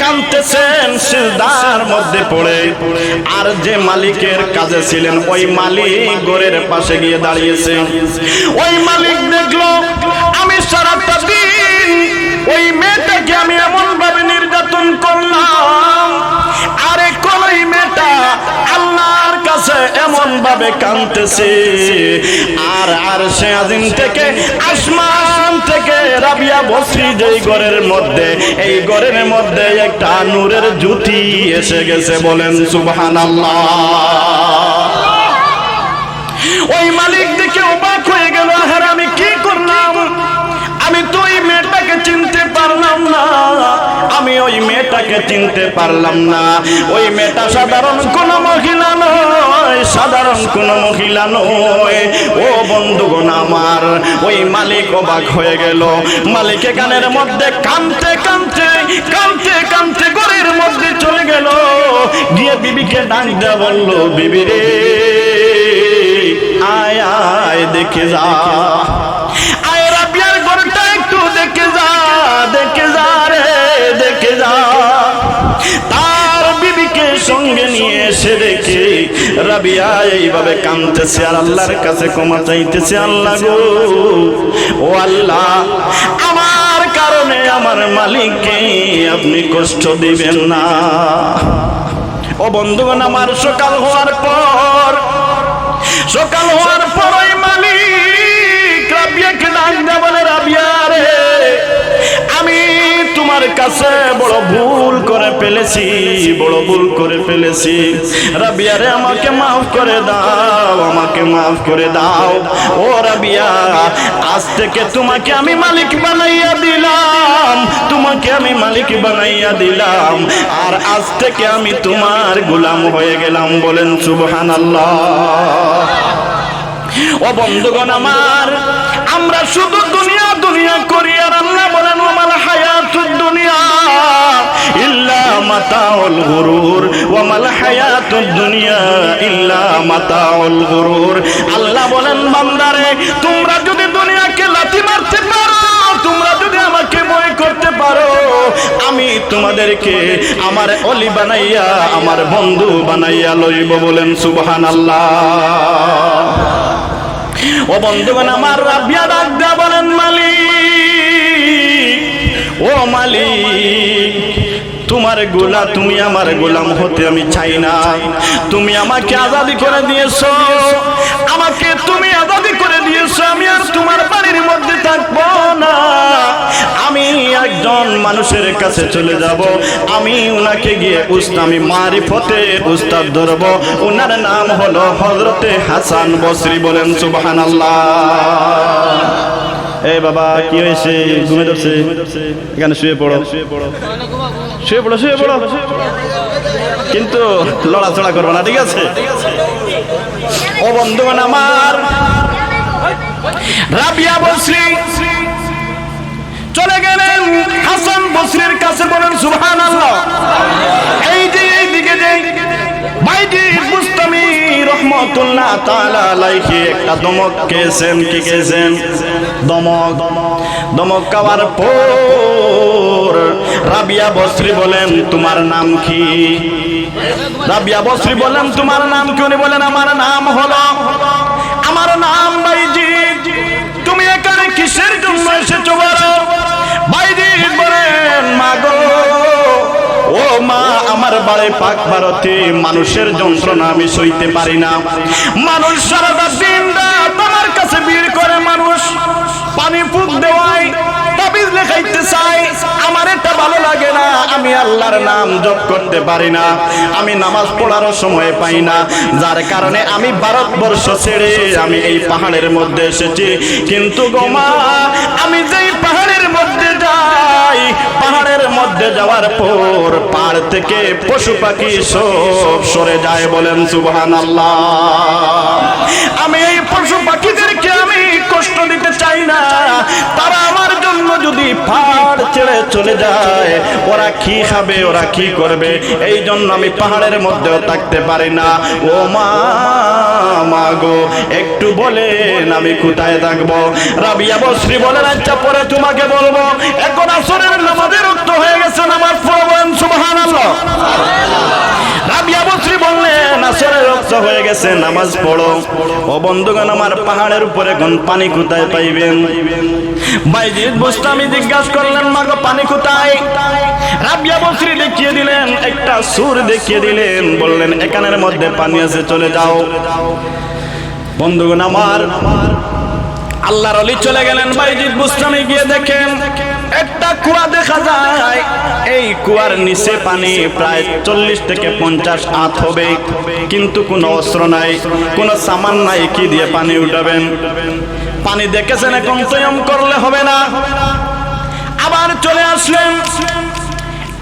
কাঁদতেছেন সিজদার মধ্যে পড়ে। আর যে মালিকের কাজে ছিলেন, ওই মালিক গোরের পাশে গিয়ে দাঁড়িয়েছে। ওই মালিক দেখল, আমি সারাটা দিন ওই মেয়েটাকে আমি এমন ভাবে নির্যাতন করলাম এমন ভাবে কাঁদতেছে। আর আর সে আজিম থেকে, আসমান থেকে, রাবিয়া বসরি যেই ঘরের মধ্যে, এই ঘরের মধ্যে একটা নূরের জুতি এসে গেছে বলেন সুবহানাল্লাহ। ওই মালিক দেখে অবাক হয়ে গেল হ্যাঁ আমি কি করলাম? আমি তো ওই মেয়েটাকে চিনতে পারলাম না। আমি ওই মেয়েটাকে চিনতে পারলাম না। ওই মেয়েটা সাধারণ কোন মহিলা নয়। সাধারণ কোনো মহিলা নয়। ও বন্ধুগণ আমার, ওই মালিক অবাক হয়ে গেল। মালিক গানের মধ্যে কানতে কানতে কানতে কানতে ঘরের মধ্যে চলে গেল। গিয়ে বিবিকে ডাক বলল, বিবি রে, আয় আয়, দেখে যা। আমার কারণে আমার মালিককে আপনি কষ্ট দিবেন না। ও বন্ধুগণ, আমার সকাল হওয়ার পর, সকাল হওয়ার পর ওই মালিক রাবিয়াকে ডাক দেয়া কাছে বড় ভুল করে ফেলেছি, বড় ভুল করে ফেলেছি। রাবিয়া রে আমাকে মাফ করে দাও, আমাকে মাফ করে দাও। ও রাবিয়া, আজ থেকে তোমাকে আমি মালিক বানাইয়া দিলাম, তোমাকে আমি মালিক বানাইয়া দিলাম। আর আজ থেকে আমি তোমার গোলাম হয়ে গেলাম, বলেন সুবহানাল্লাহ। ও বন্ধুগণ আমার, আমরা শুধু দুনিয়া দুনিয়া করি আর আল্লাহ বলেন, বান্দারে, তোমরা যদি দুনিয়াকে লাথি মারতে পারো, তোমরা যদি আমাকে ভয় করতে পারো, আমি তোমাদেরকে আমার অলি বানাইয়া, আমার বন্ধু বানাইয়া লইব বলেন সুবহান আল্লাহ ও বন্ধুগণ, আমার রাবিয়া ডাক দেয়া বলেন, মালিক ও মালিক, তোমার গোলা তুমি আমার গোলাম হতে আমি চাই না। তুমি আমাকে আজাদি করে দিয়েছ। আমাকে তুমি আজাদি করে দিয়েছ। আমি আর তোমার বাড়ির মধ্যে থাকব না। আমি একজন মানুষের কাছে চলে যাব। আমি উনাকে গিয়ে উস্তাদ, আমি মারিফতে উস্তাদ ধরব। উনার নাম হলো হজরতে হাসান বসরি বলেন সুবহান এই বাবা কি হয়েছে? ঘুমে ধরছে। এখানে শুয়ে পড়ো। শুয়ে পড়ো। শুয়ে পড়ো শুয়ে পড়ো। কিন্তু লড়াচড়া করব না ঠিক আছে? ও বন্ধুগণ আমার রাবিয়া বসরি। চলে গেলেন হাসান বসরির কাছে বলেন সুবহান আল্লাহ এই যে এই দিকে যে মুস্তামি রহমতুল্লাহ আলাইহি একটা দমক কি খেয়েছেন? দমক। দমক খাওয়ার পর রাবিয়া বসরি বলেন, তোমার নাম কি? রাবিয়া বসরি বলেন, তোমার নাম কি? উনি বলেন, আমার নাম হলো, আমার নাম বাইজি তুমি এখানে কিসের জন্য এসেছ বলো? বাইজি বলেন মা গো ও মা, আমার বাড়ি পাক ভারতে মানুষের যন্ত্রণা আমি সইতে পারি না। মানুষ সারাটা দিন রাত আমার কাছে ভিড় করে মানুষ। পানি ফুক দেওয়াই তাবিজ লেখাইতে চাই, আমার এটা ভালো লাগে না, আমি আল্লাহর নাম জপ করতে পারি না, আমি নামাজ পড়ারও সময় পাই না, যার কারণে আমি ভারতবর্ষ ছেড়ে আমি এই পাহাড়ের মধ্যে এসেছি। কিন্তু গোমা আমি যেই পাহাড়ের মধ্যে যাই, পাহাড়ের মধ্যে যাওয়ার পর পাহাড় থেকে পশু পাখি সব সরে যায় বলেন সুবহান যদি পাহাড় ছেড়ে চলে যায়, ওরা কি খাবে, ওরা কি করবে? এই জন্য আমি পাহাড়ের মধ্যেও থাকতে পারি না। ও মা মাগো একটু বলেন আমি কোথায় থাকব? রাবিয়া বশ্রী বলে আচ্ছা পরে তোমাকে বলব, এখন আসরের নামাজের উক্ত হয়ে গেছে, নামাজ পড়বেন সুবহানাল্লাহ রাবিয়া বশ্রী বলে গেছে, নামাজ পড়ো। ও বন্ধুগণ, আমার পাহাড়ের উপরে কোন পানি কোথায় পাইবেন? বাইজিদ বুস্তামি জিজ্ঞাসা করলেন, মাগো, পানি কোথায়? রাবিয়া বসরি দেখিয়ে দিলেন, একটা সুর দেখিয়ে দিলেন, বললেন, এখানের মধ্যে পানি আছে, চলে যাও। বন্ধুগণ, আমার আল্লাহর অলি চলে গেলেন বাইজিদ বুস্তামে গিয়ে দেখেন একটা কুয়া দেখা যায়। এই কুয়ার নিচে পানি প্রায় চল্লিশ থেকে পঞ্চাশ হাত হবে। কিন্তু কোনো অস্ত্র নাই, কোনো সামান নাই, কি দিয়ে পানি উঠাবেন? পানি দেখেছেন এখন তৈম করলে হবে না। আবার চলে আসলেন।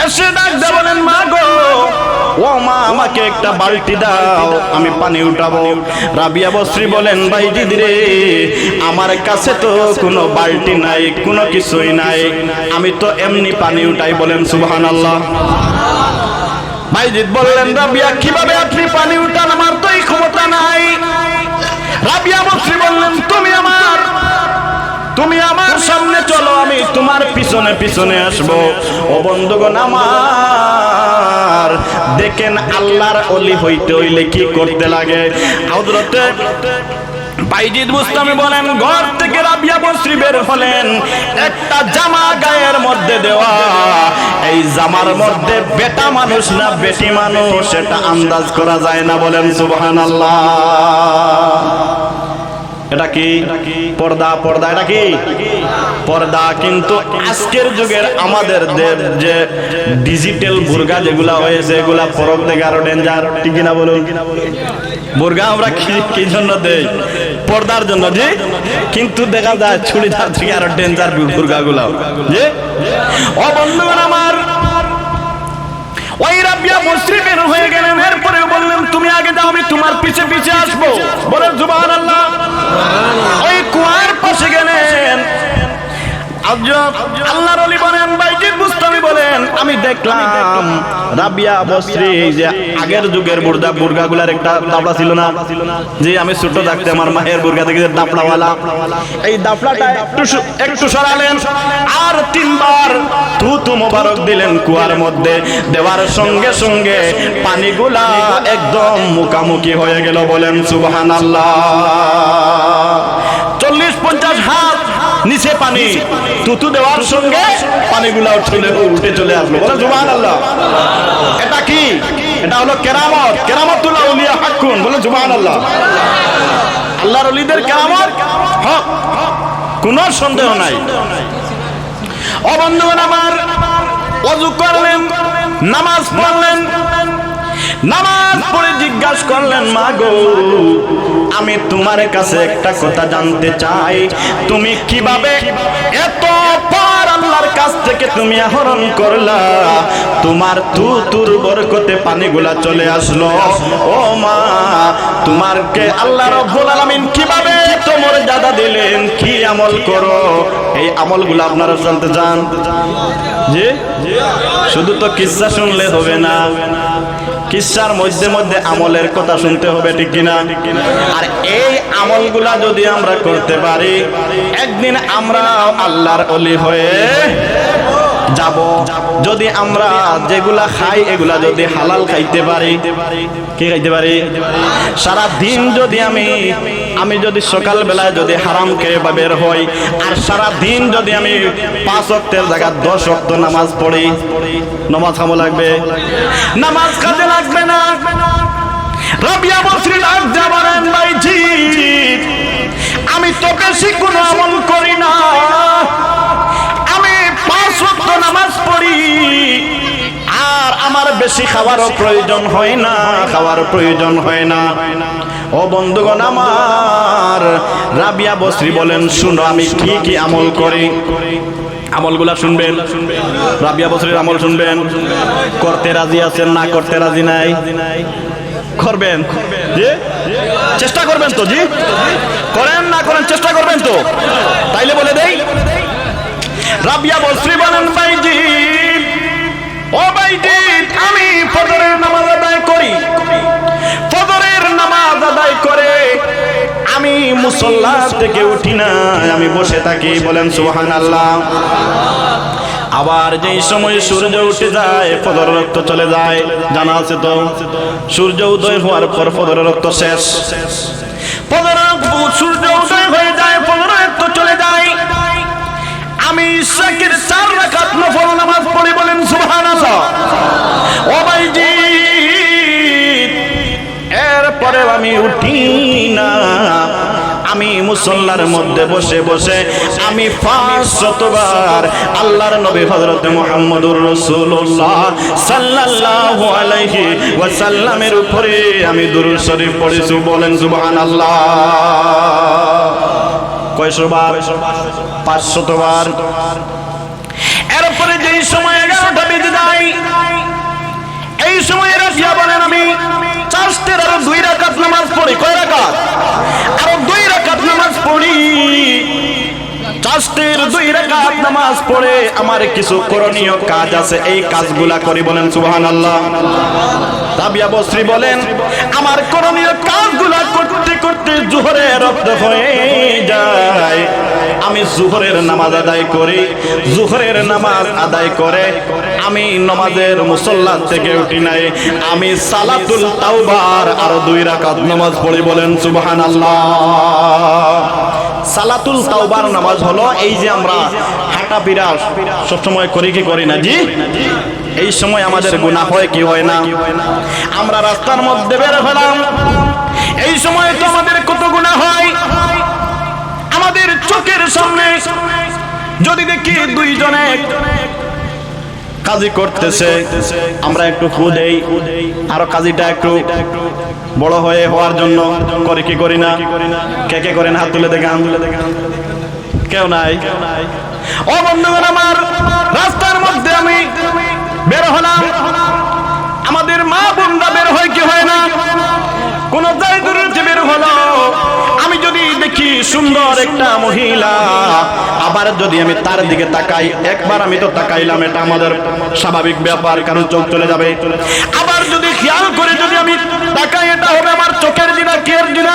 এসে ডাক দে বলেন মা গো, ও মা, আমাকে একটা বালতি দাও, আমি পানি উঠাবো। রাবিয়া বস্ত্রী বলেন, ভাই দিদি রে, আমার কাছে তো কোনো বালতি নাই, কোনো কিছুই নাই। আমি তো এমনি পানি উঠাই বলেন সুবহান আল্লাহ ভাইজিৎ বললেন, রাবিয়া, কীভাবে আপনি পানি উঠান? আমার তো এই ক্ষমতা নাই। রাবিয়া বস্ত্রী বললেন, তুমি আমার তুমি আমার সামনে চলো আমি তোমার পিছনে পিছনে আসব। ও বন্ধুগণ আমার দেখেন আল্লাহর অলি হইতে হইলে কি করতে লাগে? হযরতে বাইজিদ মুস্তামি বলেন ঘর থেকে রাবিয়া বসরি বের হলেন একটা জামা গায়ের মধ্যে দেওয়া। এই জামার মধ্যে বেটা মানুষ না বেটি মানুষ সেটা আন্দাজ করা যায় না বলেন সুবহানাল্লাহ। এটা কি? পর্দা পর্দা, এটা কি? পর্দা, কিন্তু আজকের যুগের আমাদের যে- ডিজিটাল বুর্গা যেগুলা হয়েছে, এগুলা থেকে আরও ডেঞ্জার ঠিক কিনা বলুন? বুর্গা আমরা কি কি জন্য দেই? পর্দার জন্য, জি? কিন্তু দেখা যায় চুড়িদার থেকে আরও ডেঞ্জার বুর্গা গুলা জি? ও বন্ধুগণ আমার, ওই রাবিয়া মুসরি বের হয়ে গেলেন এরপরে তুমি আগে যাও আমি তোমার পিছে পিছে আসব। বলে জুবান আল্লাহ ওই কুয়ার পাশে গেলেন। আজব আল্লাহর অলি বলেন বাইজিদ মুস্তামি বলেন আমি দেখলাম, রাবিয়া বস্ত্রী যে আগের যুগের বুর্দা, বুর্গাগুলার একটা দাবলা ছিল না? যে আমি ছোট থাকতে আমার মায়ের বুর্গা থেকে দাপড়াওয়ালা এই দাপড়াটা একটু একটু সরালেন, আর তিনবার তু তু মোবারক দিলেন কুয়ার মধ্যে। দেওয়ার সঙ্গে সঙ্গে পানিগুলা একদম মুখামুখি হয়ে গেল বলেন, সুবহানাল্লাহ। চল্লিশ পঞ্চাশ হাত নিচে পানি। তুতু দেওয়ার সঙ্গে পানিগুলা চলে উঠে চলে আসলো। বলে জুবান আল্লাহ এটা কি? এটা হলো কেরামত। কেরামতুল্লাহ উলিয়া হাক্কুন। বলে জুবান আল্লাহ আল্লাহর অলিদের কেরামত? হক। কোনো সন্দেহ নাই। ও বন্ধুগণ আমার অজু করলেন, নামাজ পড়লেন নামাজ পড়ে জিজ্ঞাসা করলেন, মা গো, আমি তোমার কাছে একটা কথা জানতে চাই। তুমি কীভাবে এত পার আল্লাহর কাছ থেকে তুমি আহরণ করলা? তোমার তু তুর বরকতে পানিগুলা চলে আসলো। ও মা, তোমারকে আল্লাহ রব্বুল আলামিন কীভাবে তোমার দাদা দিলেন? কি আমল করো? এই আমলগুলো আপনারা জানতে চান? জি? শুধু তো কিসসা শুনলে হবে না। কিসার মধ্যে মধ্যে আমলের কথা শুনতে হবে, ঠিক কিনা? আর এই আমলগুলা যদি আমরা করতে পারি, একদিন আমরা আল্লাহর অলি হয়ে যাব। যদি আমরা যেগুলা খাই, এগুলা যদি হালাল খাইতে পারি। কি খাইতে পারি? সারা দিন যদি আমি আমি যদি সকাল বেলায় যদি হারাম খেয়ে বা বের হই, আর সারা দিন যদি আমি পাঁচ অক্টের জায়গায় দশ অক্ট নামাজ পড়ি, নামাজ খামো লাগবে? নামাজ কাজে লাগবে না। রাবিয়া বসরি লাগ যাবারেন ভাইজি। আমি তো বেশি কোনো আমল করি না। বেশি খাবারও প্রয়োজন হয় না খাওয়ার প্রয়োজন হয় না। ও বন্ধুগণ আমার, রাবিয়া বসরি বলেন, শুনো, আমি কি কি আমল করি। আমলগুলা শুনবেন? রাবিয়া বসরির আমল শুনবেন? করতে রাজি আছেন না, করতে রাজি নাই? করবেন? জি? চেষ্টা করবেন তো, জি? করেন না করেন, চেষ্টা করবেন তো। তাইলে বলে দেই। রাবিয়া বসরি বলেন বাইজি ও বাইজি আমি ফজরের নামাজ আদায় করি। ফজরের নামাজ আদায় করে আমি মুসল্লা থেকে উঠি না, আমি বসে থাকি, বলেন সুহান আল্লাহ আবার যেই সময় সূর্য উঠে যায় ফদর রক্ত চলে যায়, জানা আছে তো? সূর্য উদয় হওয়ার পর ফদর রক্ত শেষ। ফদর সূর্য উদয় হয়ে যায় ফদর রক্ত চলে যায়। আমি শাকির চার রাকাত মুসল্লার মধ্যে বসে বসে আমি পাঁচ শতবার আল্লাহর নবী হজরত মোহাম্মদুর রসুল্লাহ সাল্লাহ আলাইহি ওয়াসাল্লামের উপরে আমি দুরুদ শরীফ পড়েছি। বলেন সুবহান আল্লাহ কয়শো বার? পাঁচ পাঁচশতবার চাষতের দুই রাকাত নামাজ পড়ে আমার কিছু করণীয় কাজ আছে, এই কাজগুলা করি বলেন সুবহান আল্লাহ রাবিয়া বস্রী বলেন, আমার করণীয় কাজগুলা করতে করতে জোহরে রক্ত হয়ে যায়। আমি জোহরের নামাজ আদায় করি, জোহরের নামাজ আদায় করে আমি নমাজের মুসল্লা থেকে উঠি নাই। আমি সালাতুল তাওবার আরও দুই রাকাত নামাজ পড়ি বলেন, সুবহানাল্লাহ। সালাতুল তাওবার নামাজ হলো এই যে আমরা হাঁটা পিরা সবসময় করি কি করি না, জি? এই সময় আমাদের গুনাহ হয় কি হয় না? আমরা রাস্তার মধ্যে বের হলাম। এই সময় তো আমাদের কত গুনাহ হয়? আমাদের চোখের সামনে যদি দেখি দুইজনে কাজী করতেছে, আমরা একটু ফু দেই, আরও কাজীটা একটু বড় হয়ে হওয়ার জন্য করে কি করি না? কে কে করেন? হাত তুলে দেখান কেউ নাই। ও বন্ধুগণ আমার রাস্তার মধ্যে আমি বের হলাম। আমাদের মা বোনরা বের হয় কি হয় না? কোন জায়গার বের হলো। আমি যদি দেখি সুন্দর একটা মহিলা, আবার যদি আমি তার দিকে তাকাই, একবার আমি তো তাকাইলাম, এটা আমাদের স্বাভাবিক ব্যাপার, কারণ চোখ চলে যাবে। আবার যদি খেয়াল করে যদি আমি তাকাই, এটা হবে আমার চোখের দিনা, কের দিনা?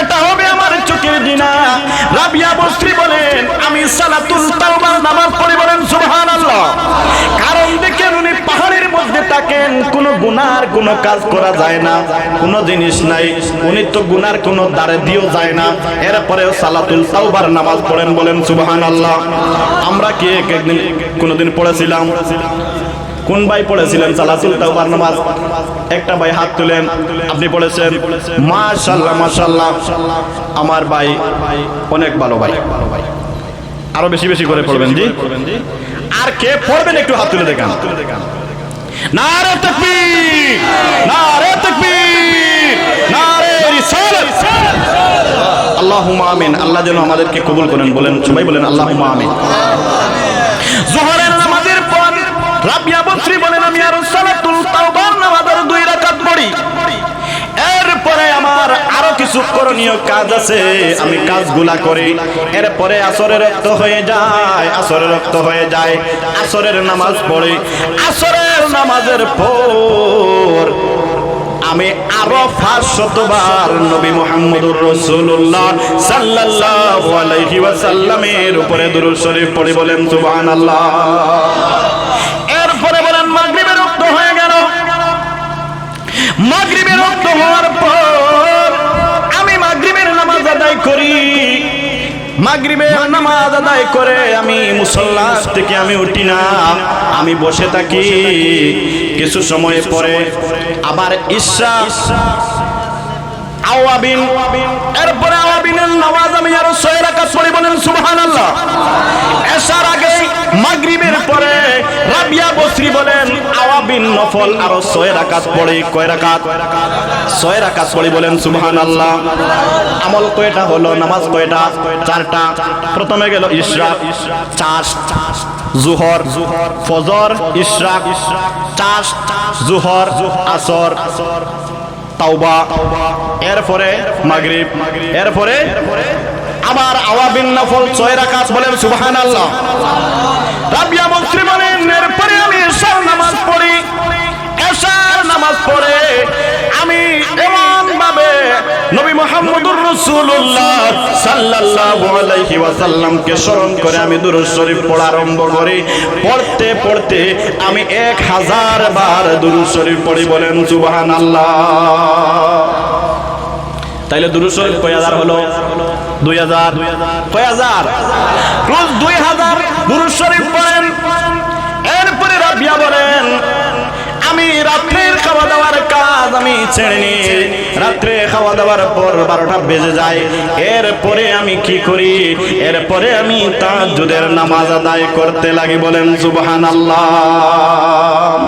এটা হবে আমার চোখের দিনা। রাবিয়া বস্ত্রী বলেন, আমি সালাতুল তাওবার নামাজ পড়ি বলেন, সুবহানাল্লাহ। কারণ মধ্যে থাকেন, কোন গুনার কোন কাজ করা যায় না। কোন জিনিস নাই, উনি তো গুনার কোন দ্বারে দিও যায় না। এরপরেও সালাতুল তাওবার নামাজ পড়েন বলেন, সুবহানাল্লাহ। আমরা কি এক একদিন কোনদিন পড়েছিলাম? কোন ভাই পড়েছিলেন সালাতুল তাওবার নামাজ? একটা ভাই হাত তুলেন, আপনি পড়েছেন? মাশাআল্লাহ মাশাআল্লাহ। আমার ভাই অনেক ভালো ভাই। আরও বেশি বেশি করে পড়বেন, জি? আর কে পড়বেন একটু হাত তুলে দেখান। নারে তাকবীর নারে তাকবীর, নারে রিসালাত। আল্লাহুম্মা আমিন। আল্লাহ যেন আমাদেরকে কবুল করেন। বলেন, সবাই বলেন, আল্লাহুম্মা আমিন। জোহরের নামাজের পর রাবিয়া বসরি বলেন আমি আর সালাতুল তাওবার নামাজের দুই রাকাত পড়ি এরপরে আমার আরও করণীয় কাজ আছে, আমি কাজগুলা করি। এরপরে আসরের রক্ত হয়ে যায়, আসরের রক্ত হয়ে যায়, আসরের নামাজ পড়ি। আসরের নামাজের পর আমি আরও পাঁচ শতবার নবী মুহাম্মদুর রাসূলুল্লাহ সাল্লাল্লাহু আলাইহি ওয়াসাল্লামের উপরে দুরূদ শরীফ পড়ি বলেন, সুবহানাল্লাহ। এরপরে বলেন, মাগরিবের রক্ত হয়ে গেল। মাগরিবের রক্ত হওয়ার পর আদায় করি। মাগরিবের নামাজ আদায় করে আমি মুসল্লা থেকে আমি উঠি না, আমি বসে থাকি। কিছু সময় পরে আবার ইশা আওয়াবিন, এরপরে আওয়াবিনের নামাজ আমি আরও ছয় রাখা পড়ি বলেন সুবহানাল্লাহ। এসার আগে মাগরিবের পরে রাবিয়া বসরি বলেন, আওয়াবিন নফল আরও ছয় রাকাত পড়ি, কয় রাকাত? ছয় রাকাত পড়ি বলেন, সুবহানাল্লাহ। আমল কয়টা হলো, নামাজ কয়টা? চারটা। প্রথমে গেল ইশরাক চাষ, জুহর, ফজর ইশরাক চাষ, জুহর, আসর, তাওবা। এরপরে মাগরিব, এরপরে আবার আওয়াবিন নফল ছয় রাকাত বলেন, সুবহানাল্লাহ। আমি এশার নামাজ পড়ি। এশার নামাজ পড়ে আমি এমন ভাবে নবী মুহাম্মদুর রাসূল রাসূলুল্লাহ সাল্লাল্লাহু আলাইহি ওয়াসাল্লামকে স্মরণ করে আমি দুরূদ শরীফ পড়া আরম্ভ করি। পড়তে পড়তে আমি এক হাজার বার দুরূদ শরীফ পড়ি বলেন, সুবহানাল্লাহ। তাইলে দুরূদ শরীফ কয় হলো? এরপরে রাবিয়া বলেন, আমি রাত্রের খাওয়া দাওয়ার কাজ আমি ছেড়ে নি। রাত্রে খাওয়া দাওয়ার পর বারোটা বেজে যায়। এরপরে আমি কি করি? এরপরে আমি তাহাজ্জুদের নামাজ আদায় করতে লাগি বলেন সুবহান আল্লাহ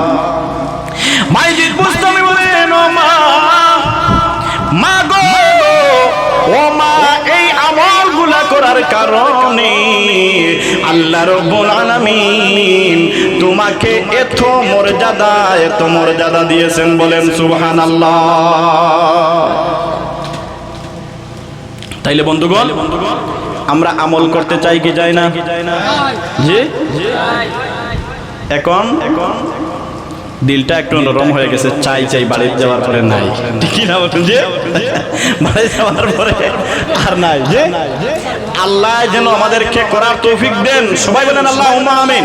মাইজিদ বুঝতামি করার কারণে আল্লাহ রব্বুল আলামিন তোমাকে এত মর্যাদা এত মর্যাদা দিয়েছেন বলেন সুবহানাল্লাহ। তাইলে বন্ধুগণ, আমরা আমল করতে চাই কি চাই না? জি? এখন এখন দিলটা একটু নরম হয়ে গেছে, চাই চাই বাড়ি যাওয়ার পরে নাই। কি না বলুন যে বাড়ি যাওয়ার পরে আর নাই যে আল্লাহ যেন আমাদেরকে করার তৌফিক দেন। সবাই বলেন আল্লাহ আমিন।